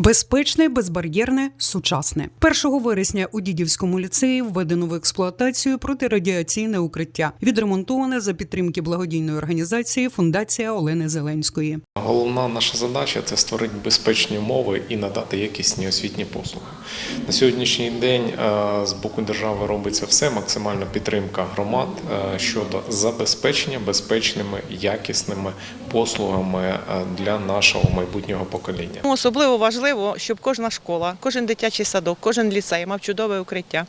Безпечне, безбар'єрне, сучасне. 1 вересня у Дідівському ліцеї введено в експлуатацію протирадіаційне укриття, відремонтоване за підтримки благодійної організації Фундація Олени Зеленської. Головна наша задача це створити безпечні умови і надати якісні освітні послуги. На сьогоднішній день е, з боку держави робиться все, максимальна підтримка громад е, щодо забезпечення безпечними якісними послугами е, для нашого майбутнього покоління. Особливо важливо, щоб кожна школа, кожен дитячий садок, кожен ліцей мав чудове укриття,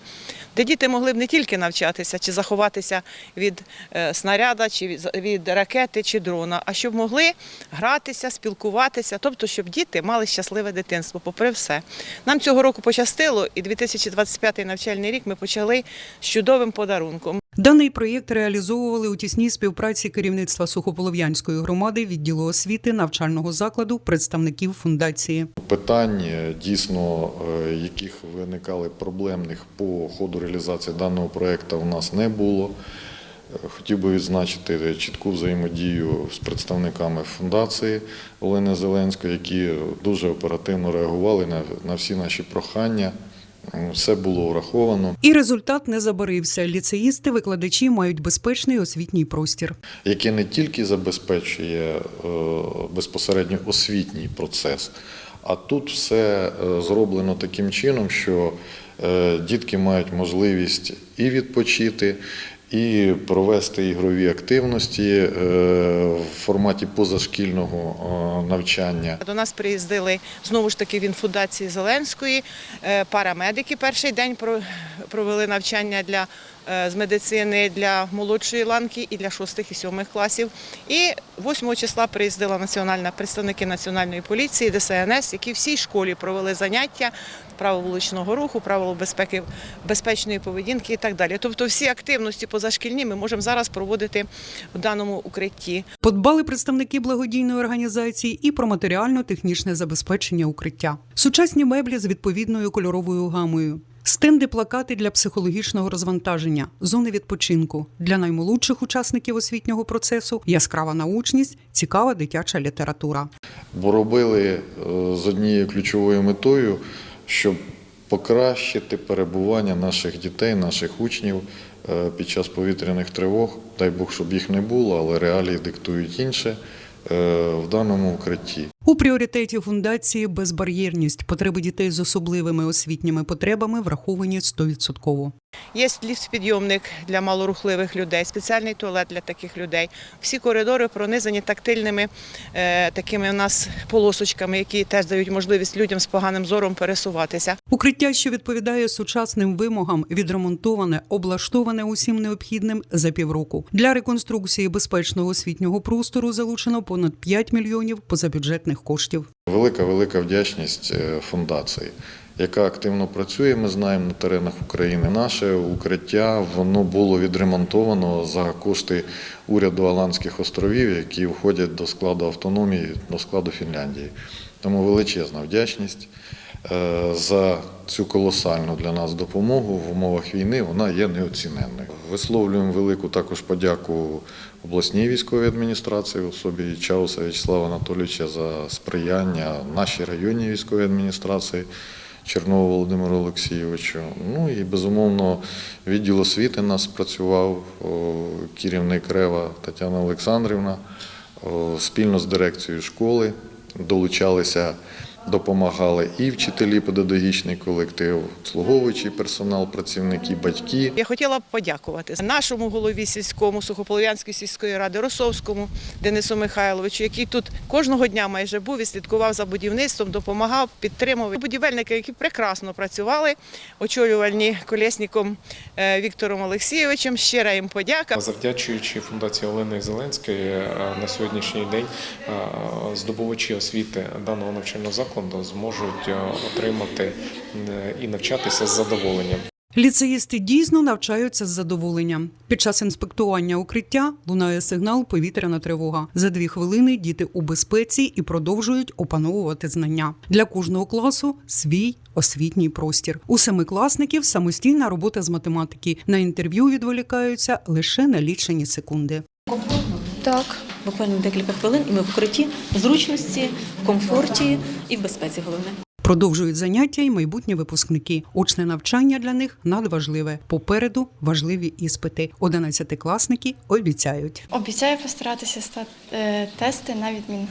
де діти могли б не тільки навчатися чи заховатися від е, снаряда, чи від ракети, чи дрона, а щоб могли гратися, спілкуватися, тобто, щоб діти мали щасливе дитинство, попри все. Нам цього року пощастило, і 2025 навчальний рік ми почали з чудовим подарунком. Даний проєкт реалізовували у тісній співпраці керівництва Сухополов'янської громади, відділу освіти, навчального закладу, представників фундації. Питань е, дійсно, е, яких виникали проблемних по ходу реалізації даного проекту, у нас не було. Е, Хотів би відзначити чітку взаємодію з представниками фундації Олени Зеленської, які дуже оперативно реагували на, на всі наші прохання. Все було враховано. І результат не забарився. Ліцеїсти, викладачі мають безпечний освітній простір. який не тільки забезпечує е, безпосередньо освітній процес, а тут все е, зроблено таким чином, що е, дітки мають можливість і відпочити, і провести ігрові активності е, в форматі позашкільного е, навчання. До нас приїздили знову ж таки він фундації Зеленської. е, Парамедики перший день про- провели навчання для з медицини для молодшої ланки і для шостих і сьомих класів. І 8 числа приїздила національна представники національної поліції, ДСНС, які всій школі провели заняття правил вуличного руху, правил безпеки, безпечної поведінки і так далі. Тобто всі активності позашкільні ми можемо зараз проводити в даному укритті. Подбали представники благодійної організації і про матеріально-технічне забезпечення укриття. Сучасні меблі з відповідною кольоровою гамою. Стенди, плакати для психологічного розвантаження, зони відпочинку для наймолодших учасників освітнього процесу, яскрава научність, цікава дитяча література. бо робили е, з однією ключовою метою, щоб покращити перебування наших дітей, наших учнів е, під час повітряних тривог. Дай Бог, щоб їх не було, але реалії диктують інше е, в даному укритті. У пріоритеті фундації безбар'єрність потреби дітей з особливими освітніми потребами враховані 100%. Є ліфт-підйомник для малорухливих людей, спеціальний туалет для таких людей. Всі коридори пронизані тактильними е, такими у нас полосочками, які теж дають можливість людям з поганим зором пересуватися. Укриття, що відповідає сучасним вимогам, відремонтоване, облаштоване усім необхідним за півроку. Для реконструкції безпечного освітнього простору залучено понад 5 мільйонів позабюджетних коштів. Велика велика вдячність е, фундації, яка активно працює. Ми знаємо на теренах України. Наше укриття воно було відремонтовано за кошти уряду Аландських островів, які входять до складу автономії, до складу Фінляндії. Тому величезна вдячність за цю колосальну для нас допомогу в умовах війни. Вона є неоціненною. Висловлюємо велику також подяку обласній військовій адміністрації, особі Чауса В'ячеслава Анатолійовича за сприяння нашій районній військовій адміністрації. Чернову Володимиру Олексійовичу. Ну і безумовно відділ освіти нас працював, керівник Рева Тетяна Олександрівна. Спільно з дирекцією школи долучалися, допомагали і вчителі, педагогічний колектив, обслуговуючий персонал, працівники, батьки. Я хотіла б подякувати нашому голові сільському Сухополов'янської сільської ради Росовському Денису Михайловичу, який тут кожного дня майже був і слідкував за будівництвом, допомагав, підтримував. Будівельники, які прекрасно працювали, очолювальні колєсніком е, Віктором Олексійовичем. Щира їм подяка. Завдячуючи фундації Олени Зеленської е, на сьогоднішній день е, здобувачі освіти даного навчального закладу зможуть е, отримати е, і навчатися з задоволенням. Ліцеїсти дійсно навчаються з задоволенням. Під час інспектування укриття лунає сигнал повітряна тривога. За дві хвилини діти у безпеці і продовжують опановувати знання. Для кожного класу свій освітній простір. У семикласників самостійна робота з математики. На інтерв'ю відволікаються лише на лічені секунди. Так, буквально декілька хвилин, і ми в укритті, в зручності, в комфорті і в безпеці головне. Продовжують заняття і майбутні випускники. Очне навчання для них надважливе. Попереду важливі іспити. Одинадцятикласники обіцяють. Обіцяю постаратися стати е, тести на відміну.